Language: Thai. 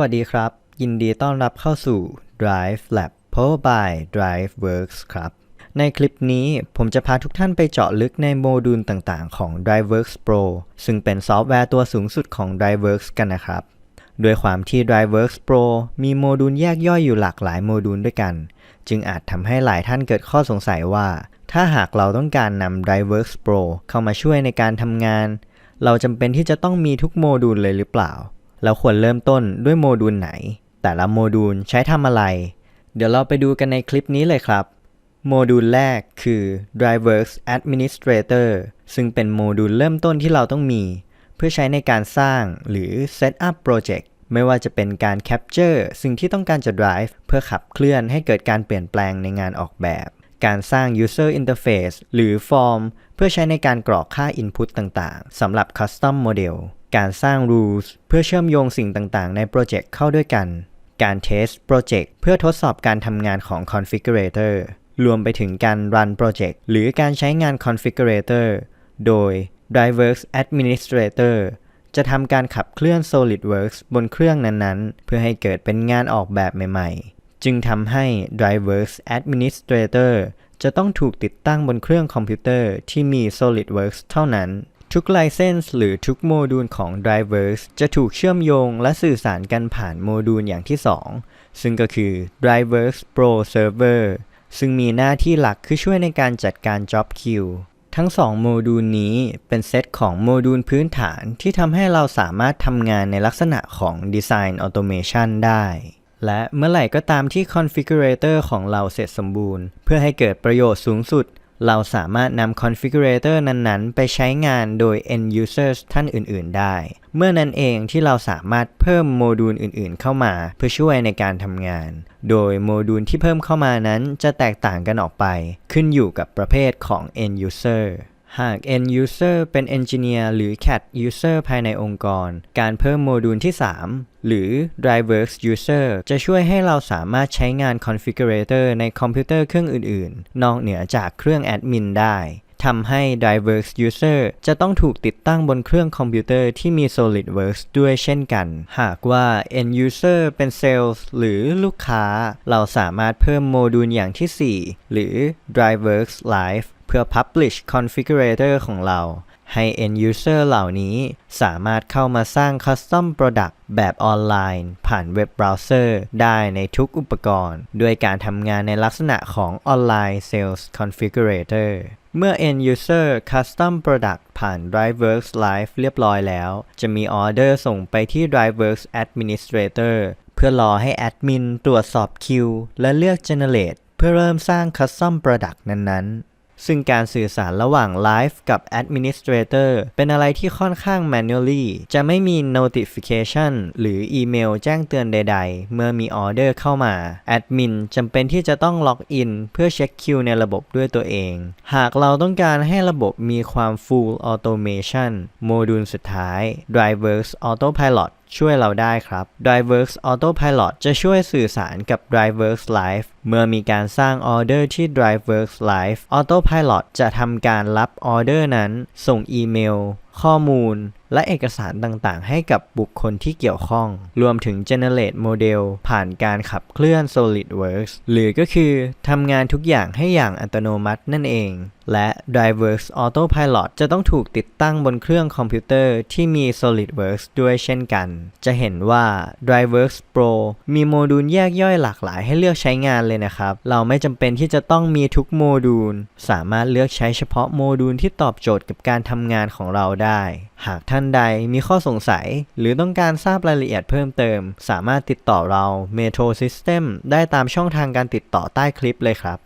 วัสดีครับ ยินดีต้อนรับเข้าสู่ Drive Lab Power by DriveWorks ครับ ในคลิปนี้ผมจะพาทุกท่านไปเจาะลึกในโมดูลต่างๆ ของ DriveWorks Pro ซึ่งเป็นซอฟต์แวร์ตัวสูงสุดของ DriveWorks กันนะครับด้วยความที่ DriveWorks Pro มีโมดูลแยกย่อยอยู่หลากหลายโมดูลด้วยกัน จึงอาจทำให้หลายท่านเกิดข้อสงสัยว่า ถ้าหากเราต้องการนำ DriveWorks Pro เข้ามาช่วยในการทำงาน เราจำเป็นที่จะต้องมีทุกโมดูลเลยหรือเปล่า แล้วควรเริ่มต้นด้วยโมดูลไหน แต่ละโมดูลใช้ทำอะไร เดี๋ยวเราไปดูกันในคลิปนี้เลยครับ โมดูลแรกคือ Drivers Administrator ซึ่งเป็นโมดูลเริ่มต้นที่เราต้องมี เพื่อใช้ในการสร้างหรือ Set up Project ไม่ว่าจะเป็นการ Capture สิ่งที่ต้องการจะ Drive เพื่อขับเคลื่อนให้เกิดการเปลี่ยนแปลงในงานออกแบบ การสร้าง User Interface หรือ Form เพื่อใช้ในการกรอกค่า Input ต่างๆสำหรับ Custom Model การสร้าง Rules เพื่อเชื่อมโยงสิ่งต่างๆ ในโปรเจกต์เข้าด้วยกัน การ Test Project เพื่อทดสอบการทำงานของ Configurator รวมไปถึงการ Run Project หรือการใช้งาน Configurator โดย DriveWorks Administrator จะทำการขับเคลื่อน SolidWorks บนเครื่องนั้นๆ เพื่อให้เกิดเป็นงานออกแบบใหม่ๆ จึงทำให้ DriveWorks Administrator จะต้องถูกติดตั้งบนเครื่องคอมพิวเตอร์ที่มี SolidWorks เท่านั้น ทุกไลเซนส์หรือทุกโมดูลของ Drivers จะถูกเชื่อมโยงและสื่อสารกันผ่านโมดูลอย่างที่ 2 ซึ่งก็คือ Drivers Pro Server ซึ่งมีหน้าที่หลักคือช่วยในการจัดการ Job Queue ทั้ง 2 โมดูลนี้เป็นเซตของโมดูลพื้นฐานที่ทำให้เราสามารถทำงานในลักษณะของ Design Automation ได้ และเมื่อไหร่ก็ตามที่ Configurator ของเราเสร็จสมบูรณ์ เพื่อให้เกิดประโยชน์สูงสุด เราสามารถนำ Configurator นั้นๆ ไปใช้งานโดย End Users ท่านอื่น ๆ ได้ เมื่อนั้นเองที่เราสามารถเพิ่มโมดูลอื่น ๆ เข้ามา เพื่อช่วยในการทำงาน โดยโมดูลที่เพิ่มเข้ามานั้นจะแตกต่างกันออกไป ขึ้นอยู่กับประเภทของ End User หาก End User เป็น Engineer หรือ cat User ภายในองค์กร การเพิ่มโมดูลที่ 3 หรือ drivers User จะช่วยให้เราสามารถใช้งาน Configurator ในคอมพิวเตอร์เครื่องอื่นๆ นอกเหนือจากเครื่องแอดมินได้ ทำให้ DriveWorks User จะต้องถูกติดตั้งบนเครื่องคอมพิวเตอร์ที่มี SolidWorks ด้วยเช่นกัน หากว่า End User เป็น Sales หรือลูกค้า เราสามารถเพิ่มโมดูลอย่างที่ 4 หรือ DriveWorks Live เพื่อ Publish Configurator ของเราให้ End User เหล่านี้สามารถเข้ามาสร้าง Custom Product แบบออนไลน์ ผ่านเว็บเบราว์เซอร์ ได้ในทุกอุปกรณ์ ด้วยการทำงานในลักษณะของ Online Sales Configurator เมื่อ End User Custom Product ผ่าน DriveWorks Live เรียบร้อยแล้ว จะมีออเดอร์ส่งไปที่ DriveWorks Administrator เพื่อรอให้แอดมินตรวจสอบคิวและเลือก Generate เพื่อเริ่มสร้าง Custom Product นั้นๆ ซึ่งการสื่อสารระหว่าง Live กับ Administrator เป็นอะไรที่ค่อนข้าง manually จะไม่มี notification หรืออีเมลแจ้งเตือนใดๆ เมื่อมีออเดอร์เข้ามา Admin จำเป็นที่จะต้องล็อกอินเพื่อเช็คคิวในระบบด้วยตัวเอง หากเราต้องการให้ระบบมีความ full automation โมดูลสุดท้าย Drivers Autopilot ช่วยเราได้ครับ DriveWorks Autopilot จะช่วยสื่อสารกับ DriveWorks Live เมื่อมีการสร้างออเดอร์ที่ DriveWorks Live Autopilot จะทำการรับออเดอร์นั้น ส่งอีเมล ข้อมูล และเอกสารต่างๆ ให้กับบุคคลที่เกี่ยวข้อง รวมถึง Generate Model ผ่านการขับเคลื่อน SolidWorks หรือก็คือทำงานทุกอย่างให้อย่างอัตโนมัตินั่นเอง และ DriveWorks Autopilot จะต้องถูกติดตั้งบนเครื่องคอมพิวเตอร์ที่มี SolidWorks ด้วยเช่นกัน จะเห็นว่า DriveWorks Pro มีโมดูลแยกย่อยหลากหลายให้เลือกใช้งานเลยนะครับ เราไม่จำเป็นที่จะต้องมีทุกโมดูล สามารถเลือกใช้เฉพาะโมดูลที่ตอบโจทย์กับการทำงานของเราได้ หากท่านใดมีข้อสงสัย หรือต้องการทราบรายละเอียดเพิ่มเติม สามารถติดต่อเรา Metro System ได้ตามช่องทางการติดต่อใต้คลิปเลยครับ